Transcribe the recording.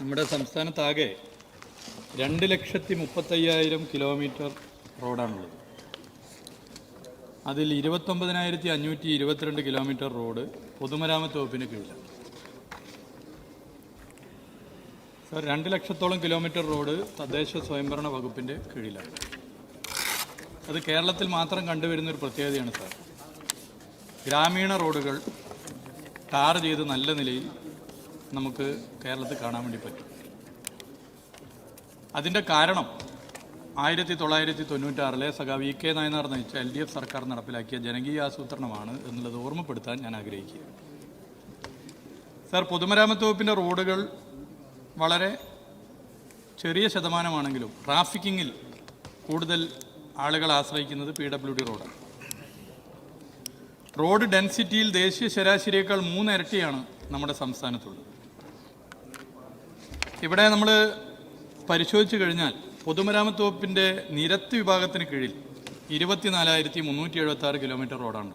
നമ്മുടെ സംസ്ഥാനത്താകെ രണ്ട് ലക്ഷത്തി മുപ്പത്തയ്യായിരം കിലോമീറ്റർ റോഡാണുള്ളത്. അതിൽ ഇരുപത്തൊമ്പതിനായിരത്തി അഞ്ഞൂറ്റി ഇരുപത്തിരണ്ട് കിലോമീറ്റർ റോഡ് പൊതുമരാമത്ത് വകുപ്പിന് കീഴിലാണ്. സാർ രണ്ട് ലക്ഷത്തോളം കിലോമീറ്റർ റോഡ് തദ്ദേശ സ്വയംഭരണ വകുപ്പിന്റെ കീഴിലാണ്. അത് കേരളത്തിൽ മാത്രം കണ്ടുവരുന്ന ഒരു പ്രത്യേകതയാണ് സാർ. ഗ്രാമീണ റോഡുകൾ ടാർ ചെയ്ത് നല്ല നിലയിൽ നമുക്ക് കേരളത്തിൽ കാണാൻ വേണ്ടി പറ്റും. അതിന്റെ കാരണം ആയിരത്തി തൊള്ളായിരത്തി തൊണ്ണൂറ്റാറിലെ സഖാ വി കെ നായനാർ നയിച്ച എൽ ഡി എഫ് സർക്കാർ നടപ്പിലാക്കിയ ജനകീയ ആസൂത്രണമാണ് എന്നുള്ളത് ഓർമ്മപ്പെടുത്താൻ ഞാൻ ആഗ്രഹിക്കുക സാർ പൊതുമരാമത്ത് വകുപ്പിന്റെ റോഡുകൾ വളരെ ചെറിയ ശതമാനമാണെങ്കിലും ട്രാഫിക്കിങ്ങിൽ കൂടുതൽ ആളുകൾ ആശ്രയിക്കുന്നത് പി ഡബ്ല്യു ഡി റോഡാണ്. റോഡ് ഡെൻസിറ്റിയിൽ ദേശീയ ശരാശരിയേക്കാൾ മൂന്നിരട്ടിയാണ് നമ്മുടെ സംസ്ഥാനത്തുള്ളത്. ഇവിടെ നമ്മൾ പരിശോധിച്ച് കഴിഞ്ഞാൽ പൊതുമരാമത്ത് വകുപ്പിന്റെ നിരത്ത് വിഭാഗത്തിന് കീഴിൽ ഇരുപത്തിനാലായിരത്തി മുന്നൂറ്റി എഴുപത്തി ആറ് കിലോമീറ്റർ റോഡാണ്